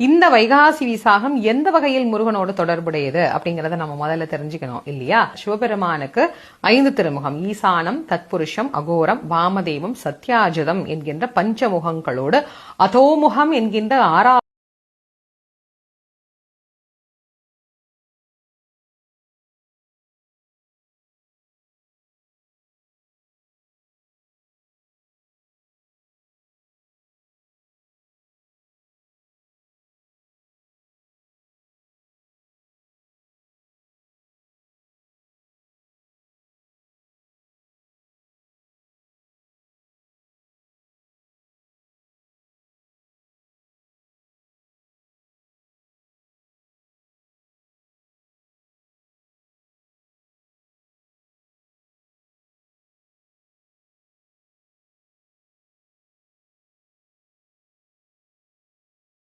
இந்த வைகாசி விசாகம் எந்த வகையில் முருகனோடு தொடர்புடையது அப்படிங்கறத நம்ம முதல்ல தெரிஞ்சுக்கணும் இல்லையா? சிவபெருமானுக்கு ஐந்து திருமுகம் ஈசானம் தத்புருஷம் அகோரம் வாமதேவம் சத்யாஜதம் என்கின்ற பஞ்சமுகங்களோடு அதோமுகம் என்கின்ற ஆறா